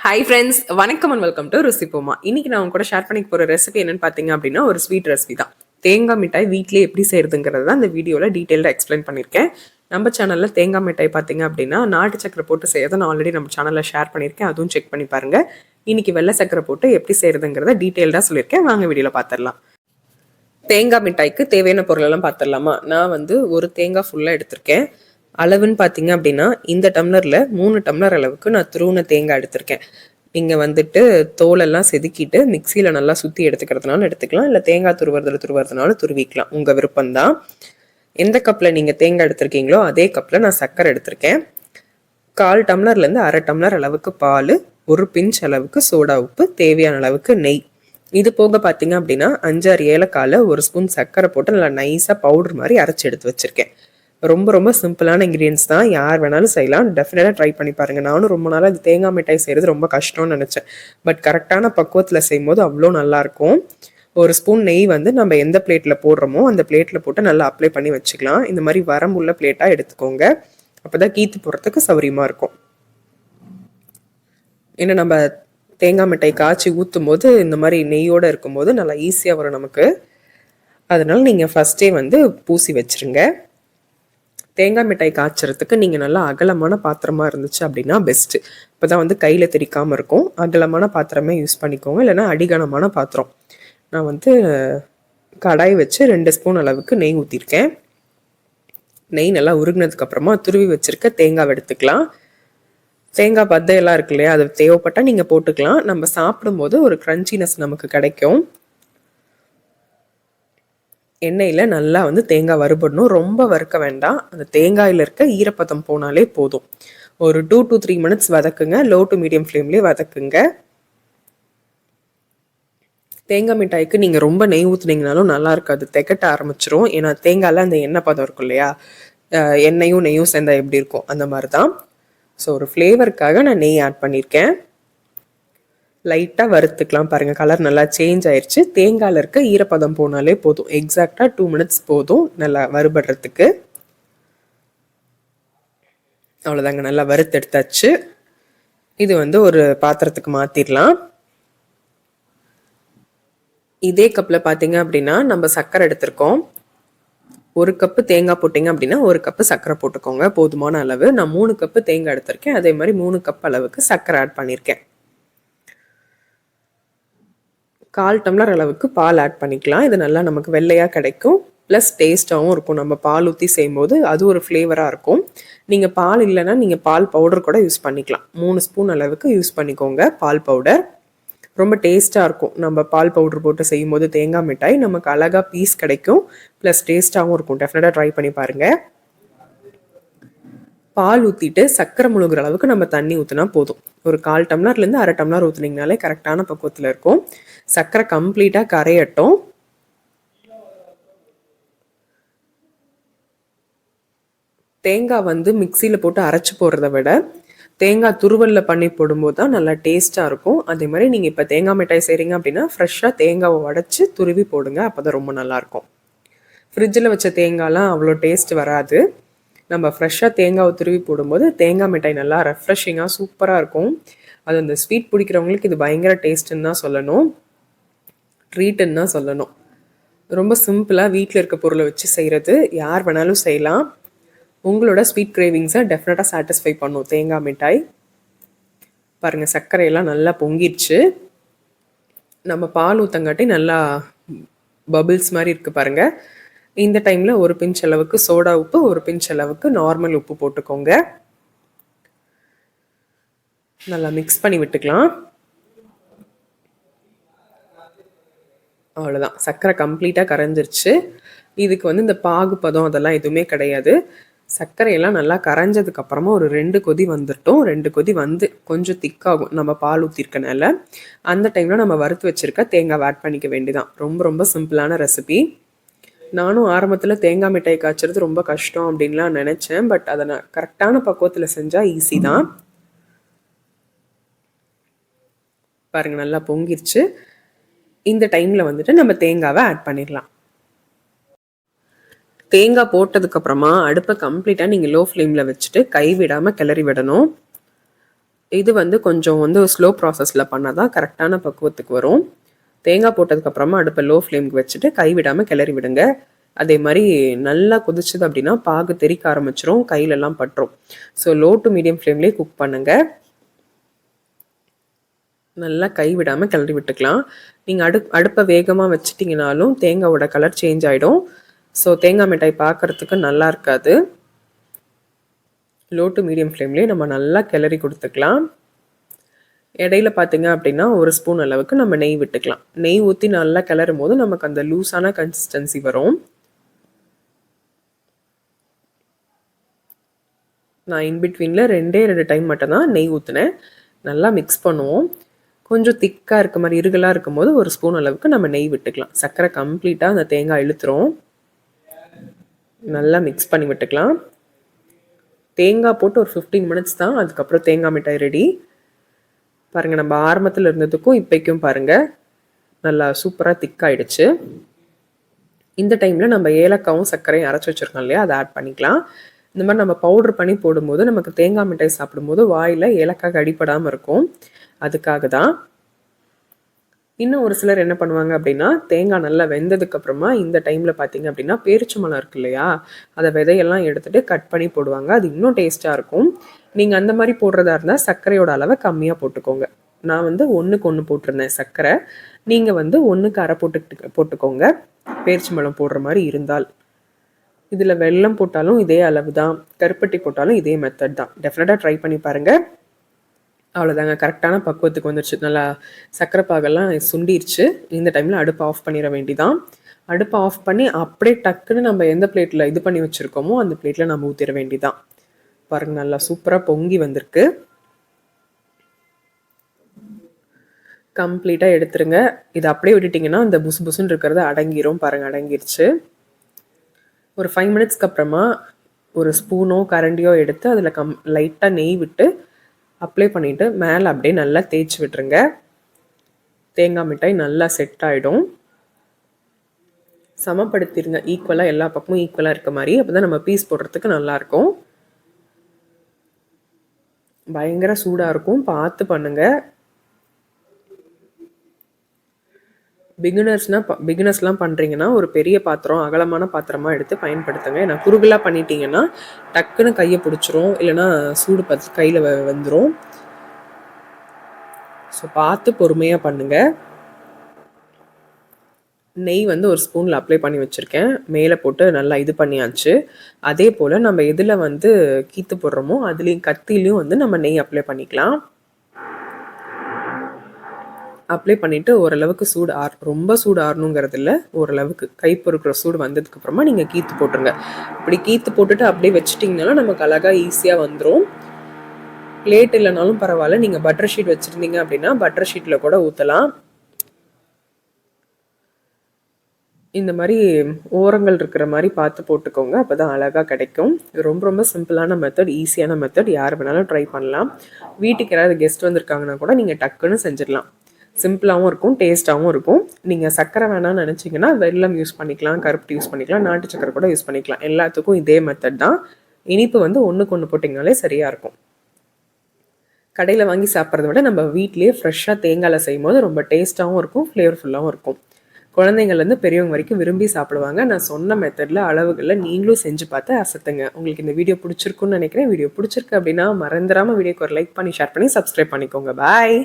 Hi friends வணக்கம் and welcome to ருசிப்போமா இன்னைக்கு நான் உங்க கூட ஷேர் பண்ணிக்க போகிற ரெசிபி என்னன்னு பார்த்தீங்க அப்படின்னா ஒரு ஸ்வீட் ரெசிபி தான். தேங்காய் மிட்டாய் வீட்டிலே எப்படி செய்யறதுங்கிறது தான் இந்த வீடியோவில் டீட்டெயிலாக எக்ஸ்பிளைன் பண்ணியிருக்கேன் நம்ம சேனலில் தேங்காய் மிட்டாய் பார்த்தீங்க அப்படின்னா நாட்டு சக்கரை போட்டு செய்யறதை நான் ஆல்ரெடி நம்ம சேனலில் ஷேர் பண்ணியிருக்கேன் அதுவும் செக் பண்ணி பாருங்க. இன்னைக்கு வெள்ளை சக்கரை போட்டு எப்படி செய்யறதுங்கிறத டீட்டெயில்டாக சொல்லியிருக்கேன் வாங்க வீடியோவில் பார்த்துடலாம் தேங்காய் மிட்டாய்க்கு தேவையான பொருளெல்லாம் பார்த்துடலாமா நான் வந்து ஒரு தேங்காய் ஃபுல்லாக எடுத்திருக்கேன். அளவுன்னு பார்த்தீங்க அப்படின்னா இந்த டம்ளரில் மூணு டம்ளர் அளவுக்கு நான் துருவின தேங்காய் எடுத்திருக்கேன். நீங்கள் வந்துட்டு தோலெல்லாம் செதுக்கிட்டு மிக்சியில் நல்லா சுற்றி எடுத்துக்கிறதுனால எடுத்துக்கலாம். இல்லை தேங்காய் துருவுறதுல துருவுறதுனால துருவிக்கலாம். உங்கள் விருப்பம்தான். எந்த கப்பில் நீங்கள் தேங்காய் எடுத்திருக்கீங்களோ அதே கப்பில் நான் சர்க்கரை எடுத்திருக்கேன். கால் டம்ளர்லேருந்து அரை டம்ளர் அளவுக்கு பால் ஒரு பிஞ்ச் அளவுக்கு சோடா உப்பு தேவையான அளவுக்கு நெய். இது போக பார்த்தீங்க அப்படின்னா அஞ்சாறு ஏலக்காயில் ஒரு ஸ்பூன் சர்க்கரை போட்டு நல்லா நைஸாக பவுடர் மாதிரி அரைச்சி எடுத்து வச்சுருக்கேன். ரொம்ப ரொம்ப சிம்பிளான இன்க்ரீடியன்ஸ் தான். யார் வேணாலும் செய்யலாம். டெஃபினட்டாக ட்ரை பண்ணி பாருங்கள் நானும் ரொம்ப நாளாக இந்த தேங்காய் மிட்டாய் செய்கிறது ரொம்ப கஷ்டம்னு நினச்சேன். பட் கரெக்டான பக்குவத்தில் செய்யும்போது அவ்வளோ நல்லாயிருக்கும் ஒரு ஸ்பூன் நெய் வந்து நம்ம எந்த பிளேட்டில் போடுறோமோ அந்த பிளேட்டில் போட்டு நல்லா அப்ளை பண்ணி வச்சுக்கலாம். இந்த மாதிரி வரம்புள்ள பிளேட்டாக எடுத்துக்கோங்க. அப்போ தான் கீத்து போடுறதுக்கு சௌரியமாக இருக்கும். ஏன்னா நம்ம தேங்காய் மிட்டாய் காய்ச்சி ஊற்றும் போது இந்த மாதிரி நெய்யோடு இருக்கும்போது நல்லா ஈஸியாக வரும் நமக்கு. அதனால் நீங்கள் ஃபஸ்ட்டே வந்து பூசி வச்சுருங்க. தேங்காய் மிட்டாய் காய்ச்சறதுக்கு நீங்கள் நல்லா அகலமான பாத்திரமா இருந்துச்சு அப்படின்னா பெஸ்ட்டு இப்போ தான் வந்து கையில் தெரிக்காமல் இருக்கும். அகலமான பாத்திரமே யூஸ் பண்ணிக்கோங்க. இல்லைன்னா அடிகனமான பாத்திரம். நான் வந்து கடாய் வச்சு ரெண்டு ஸ்பூன் அளவுக்கு நெய் ஊற்றிருக்கேன் நெய் நல்லா உருகினதுக்கப்புறமா துருவி வச்சுருக்க தேங்காய் எடுத்துக்கலாம். தேங்காய் பத்தையெல்லாம் இருக்கு இல்லையா? அது தேவைப்பட்டால் நீங்கள் போட்டுக்கலாம். நம்ம சாப்பிடும்போது ஒரு க்ரன்ச்சினஸ் நமக்கு கிடைக்கும். எண்ணெயில் நல்லா வந்து தேங்காய் வறுபடணும். ரொம்ப வறுக்க வேண்டாம். அந்த தேங்காயில் இருக்க ஈரப்பதம் போனாலே போதும். ஒரு டூ டு த்ரீ மினிட்ஸ் வதக்குங்க. லோ டு மீடியம் ஃப்ளேம்லேயே வதக்குங்க. தேங்காய் மிட்டாய்க்கு நீங்கள் ரொம்ப நெய் ஊற்றுனீங்கனாலும் நல்லா இருக்காது. திகட்ட ஆரம்பிச்சிரும். ஏன்னா தேங்காயில் அந்த எண்ணெய் பதம் இருக்கும் இல்லையா? எண்ணெயும் நெய்யும் சேர்ந்தா எப்படி இருக்கும்? அந்த மாதிரி தான் ஸோ ஒரு ஃப்ளேவருக்காக நான் நெய் ஆட் பண்ணியிருக்கேன் லைட்டாக வறுத்துக்கலாம் பாருங்கள் கலர் நல்லா சேஞ்ச் ஆயிடுச்சு தேங்காயில் இருக்க ஈரப்பதம் போனாலே போதும். எக்ஸாக்டாக டூ மினிட்ஸ் போதும். நல்லா வறுபடுறதுக்கு. அவ்வளோதாங்க நல்லா வறுத்து எடுத்தாச்சு. இது வந்து ஒரு பாத்திரத்துக்கு மாற்றிடலாம் இதே கப்பில் பார்த்தீங்க அப்படின்னா நம்ம சர்க்கரை எடுத்திருக்கோம். ஒரு கப்பு தேங்காய் போட்டிங்க அப்படின்னா ஒரு கப்பு சர்க்கரை போட்டுக்கோங்க. போதுமான அளவு. நான் மூணு கப்பு தேங்காய் எடுத்திருக்கேன். அதே மாதிரி மூணு கப் அளவுக்கு சர்க்கரை ஆட் பண்ணியிருக்கேன். கால் டம்ளர் அளவுக்கு பால் ஆட் பண்ணிக்கலாம். இது நல்லா நமக்கு வெள்ளையாக கிடைக்கும். ப்ளஸ் டேஸ்ட்டாகவும் இருக்கும். நம்ம பால் ஊற்றி செய்யும்போது அது ஒரு ஃப்ளேவராக இருக்கும். நீங்கள் பால் இல்லைன்னா நீங்கள் பால் பவுடர் கூட யூஸ் பண்ணிக்கலாம். மூணு ஸ்பூன் அளவுக்கு யூஸ் பண்ணிக்கோங்க பால் பவுடர் ரொம்ப டேஸ்ட்டாக இருக்கும். நம்ம பால் பவுடர் போட்டு செய்யும்போது தேங்காய் மிட்டாய் நமக்கு அழகாக பீஸ் கிடைக்கும். ப்ளஸ் டேஸ்ட்டாகவும் இருக்கும். டெஃபினட்டாக ட்ரை பண்ணி பாருங்கள் பால் ஊற்றிட்டு சக்கரை முழுகிற அளவுக்கு நம்ம தண்ணி ஊற்றினா போதும். ஒரு கால் டம்ளர்லேருந்து அரை டம்ளர் ஊற்றுனீங்கனாலே கரெக்டான பக்குவத்தில் இருக்கும். சர்க்கரை கம்ப்ளீட்டாக கரையட்டும். தேங்காய் வந்து மிக்சியில் போட்டு அரைச்சி போடுறத விட தேங்காய் துருவலில் பண்ணி போடும்போது தான் நல்லா டேஸ்ட்டாக இருக்கும். அதே மாதிரி நீங்கள் இப்போ தேங்காய் மிட்டாய் செய்கிறீங்க அப்படின்னா ஃப்ரெஷ்ஷாக தேங்காவை உடச்சி துருவி போடுங்க அப்போ தான் ரொம்ப நல்லாயிருக்கும் ஃப்ரிட்ஜில் வச்ச தேங்காய்லாம் அவ்வளோ டேஸ்ட் வராது. நம்ம ஃப்ரெஷ்ஷாக தேங்காவை துருவி போடும்போது தேங்காய் மிட்டாய் நல்லா ரெஃப்ரெஷிங்காக சூப்பராக இருக்கும். அது அந்த ஸ்வீட் பிடிக்கிறவங்களுக்கு இது பயங்கர டேஸ்ட்டுன்னு தான் சொல்லணும். ட்ரீட்டுன்னு தான் சொல்லணும். ரொம்ப சிம்பிளாக வீட்டில் இருக்க பொருளை வச்சு செய்கிறது யார் வேணாலும் செய்யலாம். உங்களோட ஸ்வீட் கிரேவிங்ஸை டெஃபினட்டாக சாட்டிஸ்ஃபை பண்ணும். தேங்காய் மிட்டாய். பாருங்கள் சர்க்கரையெல்லாம் நல்லா பொங்கிடுச்சு நம்ம பால் ஊற்றங்காட்டி நல்லா பபிள்ஸ் மாதிரி இருக்குது பாருங்கள் இந்த டைமில் ஒரு பிஞ்ச் அளவுக்கு சோடா உப்பு ஒரு பிஞ்ச் அளவுக்கு நார்மல் உப்பு போட்டுக்கோங்க. நல்லா மிக்ஸ் பண்ணி விட்டுக்கலாம். அவ்வளோதான் சர்க்கரை கம்ப்ளீட்டாக கரைஞ்சிருச்சு. இதுக்கு வந்து இந்த பாகு பதம் அதெல்லாம் எதுவுமே கிடையாது. சர்க்கரையெல்லாம் நல்லா கரைஞ்சதுக்கு அப்புறமா ஒரு ரெண்டு கொதி வந்துட்டோம் ரெண்டு கொதி வந்து கொஞ்சம் திக்காகும். நம்ம பால் ஊற்றிருக்கனால அந்த டைமில் நம்ம வறுத்து வச்சுருக்க தேங்காய் ஆட் பண்ணிக்க வேண்டியதான் ரொம்ப ரொம்ப சிம்பிளான ரெசிபி நானும் ஆரம்பத்தில் தேங்காய் மிட்டாய் காய்ச்சறது ரொம்ப கஷ்டம் அப்படின்லாம் நினச்சேன். பட் அதை நான் கரெக்டான பக்குவத்தில் செஞ்சால் ஈஸி தான். பாருங்கள் நல்லா பொங்கிருச்சு. இந்த டைமில் வந்துட்டு நம்ம தேங்காவை ஆட் பண்ணிடலாம். தேங்காய் போட்டதுக்கப்புறமா அடுப்பை கம்ப்ளீட்டாக நீங்கள் லோ ஃப்ளேமில் வச்சுட்டு கை விடாமல் கிளறி விடணும். இது வந்து கொஞ்சம் வந்து ஸ்லோ ப்ராசஸில் பண்ணால் தான் கரெக்டான பக்குவத்துக்கு வரும். தேங்காய் போட்டதுக்கப்புறமா அடுப்பை லோ ஃப்ளேமுக்கு வச்சுட்டு கைவிடாமல் கிளறி விடுங்க. அதே மாதிரி நல்லா கொதிச்சது அப்படின்னா பாகு தெறிக்க ஆரம்பிச்சிரும் கையிலெல்லாம் பட்டுரும். ஸோ லோ டு மீடியம் ஃப்ளேம்லேயே குக் பண்ணுங்கள் நல்லா கை விடாமல் கிளறி விட்டுக்கலாம். நீங்கள் அடு அடுப்பை வேகமாக வச்சிட்டிங்கனாலும் தேங்காவோட கலர் சேஞ்ச் ஆகிடும் ஸோ தேங்காய் மிட்டாய் பார்க்குறதுக்கு நல்லா இருக்காது. லோ டு மீடியம் ஃப்ளேம்லேயே நம்ம நல்லா கிளறி கொடுத்துக்கலாம். இடையில பார்த்தீங்க அப்படின்னா ஒரு ஸ்பூன் அளவுக்கு நம்ம நெய் விட்டுக்கலாம். நெய் ஊற்றி நல்லா கிளறும் போது நமக்கு அந்த லூஸான கன்சிஸ்டன்சி வரும். நான் இன்பிட்வீனில் ரெண்டே ரெண்டு டைம் மட்டும்தான் நெய் ஊற்றினேன் நல்லா மிக்ஸ் பண்ணுவோம். கொஞ்சம் திக்காக இருக்க மாதிரி இருகலாக இருக்கும் போது ஒரு ஸ்பூன் அளவுக்கு நம்ம நெய் விட்டுக்கலாம். சர்க்கரை கம்ப்ளீட்டாக அந்த தேங்காய் இழுத்துரும் நல்லா மிக்ஸ் பண்ணி விட்டுக்கலாம். தேங்காய் போட்டு ஒரு ஃபிஃப்டீன் மினிட்ஸ் தான். அதுக்கப்புறம் தேங்காய் மிட்டாய் ரெடி பாருங்கள் நம்ம ஆரம்பத்தில் இருந்ததுக்கும் இப்போக்கும் பாருங்கள் நல்லா சூப்பராக திக்காயிடுச்சு இந்த டைமில் நம்ம ஏலக்காவும் சர்க்கரையும் அரைச்சி வச்சுருக்கோம் இல்லையா? அதை ஆட் பண்ணிக்கலாம். இந்த மாதிரி நம்ம பவுட்ரு பண்ணி போடும்போது நமக்கு தேங்காய் மிட்டாய் சாப்பிடும்போது வாயில் ஏலக்காய் அடிப்படாமல் இருக்கும். அதுக்காக தான் இன்னும் ஒரு சிலர் என்ன பண்ணுவாங்க அப்படின்னா தேங்காய் நல்லா வெந்ததுக்கப்புறமா இந்த டைமில் பார்த்தீங்க அப்படின்னா பேரிச்சம்பழம் இருக்கு இல்லையா? அதை விதையெல்லாம் எடுத்துகிட்டு கட் பண்ணி போடுவாங்க. அது இன்னும் டேஸ்ட்டாக இருக்கும். நீங்கள் அந்த மாதிரி போடுறதா இருந்தால் சர்க்கரையோட அளவை கம்மியாக போட்டுக்கோங்க. நான் வந்து ஒன்றுக்கு ஒன்று போட்டிருந்தேன் சர்க்கரை. நீங்கள் வந்து ஒன்றுக்கு அரை போட்டு போட்டுக்கோங்க. பேரிச்சம்பழம் போடுற மாதிரி இருந்தால். இதில் வெல்லம் போட்டாலும் இதே அளவு தான் கருப்பட்டி போட்டாலும் இதே மெத்தட் தான். டெஃபினட்டாக ட்ரை பண்ணி பாருங்கள் அவ்வளோதாங்க கரெக்டான பக்குவத்துக்கு வந்துருச்சு. நல்லா சக்கரை பாகெல்லாம் சுண்டிருச்சு. இந்த டைமில் அடுப்பு ஆஃப் பண்ணிட வேண்டிதான். அடுப்பை ஆஃப் பண்ணி அப்படியே டக்குன்னு நம்ம எந்த பிளேட்டில் இது பண்ணி வச்சுருக்கோமோ அந்த பிளேட்டில் நம்ம ஊற்றிட வேண்டிதான். பாருங்க நல்லா சூப்பராக பொங்கி வந்திருக்கு. கம்ப்ளீட்டாக எடுத்துருங்க. இது அப்படியே விட்டுட்டிங்கன்னா இந்த புசு புசுன்னு இருக்கிறத அடங்கிரும். பாருங்கள் அடங்கிருச்சு. ஒரு ஃபைவ் மினிட்ஸ்க்கு அப்புறமா ஒரு ஸ்பூனோ கரண்டியோ எடுத்து அதில் கம் லைட்டாக நெய் விட்டு அப்ளை பண்ணிவிட்டு மேலே அப்படியே நல்லா தேய்ச்சி விட்டுருங்க. தேங்காய் மிட்டாய் நல்லா செட் ஆகிடும் சமப்படுத்திடுங்க ஈக்குவலாக எல்லா பக்கமும் ஈக்குவலாக இருக்க மாதிரி. அப்போ தான் நம்ம பீஸ் போடுறதுக்கு நல்லாயிருக்கும் பயங்கர சூடாக இருக்கும். பார்த்து பண்ணுங்கள் பிகினர்ஸ்னால் பிகினர்ஸ்லாம் பண்ணுறீங்கன்னா ஒரு பெரிய பாத்திரம் அகலமான பாத்திரமாக எடுத்து பயன்படுத்துங்க. ஏன்னா குறுகலாக பண்ணிட்டீங்கன்னா டக்குன்னு கையை பிடிச்சிரும். இல்லைன்னா சூடு பத்து கையில் வந்துடும் ஸோ பார்த்து பொறுமையாக பண்ணுங்கள் நெய் வந்து ஒரு ஸ்பூனில் அப்ளை பண்ணி வச்சுருக்கேன். மேலே போட்டு நல்லா இது பண்ணியாச்சு. அதே போல் நம்ம எதில் வந்து கீத்து போடுறோமோ அதுலேயும் கத்திலையும் வந்து நம்ம நெய் அப்ளை பண்ணிக்கலாம். அப்ளை பண்ணிவிட்டு ஓரளவுக்கு சூடு ஆர் ரொம்ப சூடு ஆறணுங்கிறது இல்லை ஓரளவுக்கு கை பொறுக்கிற சூடு வந்ததுக்கப்புறமா நீங்கள் கீத்து போட்டுருங்க. இப்படி கீத்து போட்டுட்டு அப்படியே வச்சுட்டிங்கனாலும் நமக்கு அழகாக ஈஸியாக வந்துடும் பிளேட் இல்லைனாலும் பரவாயில்ல நீங்கள் பட்டர் ஷீட் வச்சுருந்தீங்க அப்படின்னா பட்டர் ஷீட்டில் கூட ஊற்றலாம் இந்த மாதிரி ஓரங்கள் இருக்கிற மாதிரி பார்த்து போட்டுக்கோங்க அப்போ தான் அழகாக கிடைக்கும் ரொம்ப ரொம்ப சிம்பிளான மெத்தட் ஈஸியான மெத்தட் யார் வேணாலும் ட்ரை பண்ணலாம். வீட்டுக்கு யாராவது கெஸ்ட் வந்திருக்காங்கன்னா கூட நீங்கள் டக்குன்னு செஞ்சிடலாம். சிம்பிளாகவும் இருக்கும் டேஸ்ட்டாகவும் இருக்கும். நீங்கள் சர்க்கரை வேணாம்னு நினச்சிங்கன்னா வெல்லம் யூஸ் பண்ணிக்கலாம் கருப்பு யூஸ் பண்ணிக்கலாம் நாட்டு சக்கரை கூட யூஸ் பண்ணிக்கலாம். எல்லாத்துக்கும் இதே மெத்தட் தான். இனிப்பு வந்து ஒன்றுக்கு ஒன்று போட்டிங்கனாலே சரியாக இருக்கும். கடையில் வாங்கி சாப்பிட்றத விட நம்ம வீட்லேயே ஃப்ரெஷ்ஷாக தேங்காயில் செய்யும் போது ரொம்ப டேஸ்ட்டாகவும் இருக்கும் ஃப்ளேவர்ஃபுல்லாகவும் இருக்கும். குழந்தைங்கள்லேருந்து பெரியவங்க வரைக்கும் விரும்பி சாப்பிடுவாங்க. நான் சொன்ன மெத்தடில் அளவுகளில் நீங்களும் செஞ்சு பார்த்து அசத்துங்க. உங்களுக்கு இந்த வீடியோ பிடிச்சிருக்குன்னு நினைக்கிறேன். வீடியோ பிடிச்சிருக்கு அப்படின்னா மறந்துடாமல் வீடியோக்கு ஒரு லைக் பண்ணி ஷேர் பண்ணி சப்ஸ்கிரைப் பண்ணிக்கோங்க. பாய்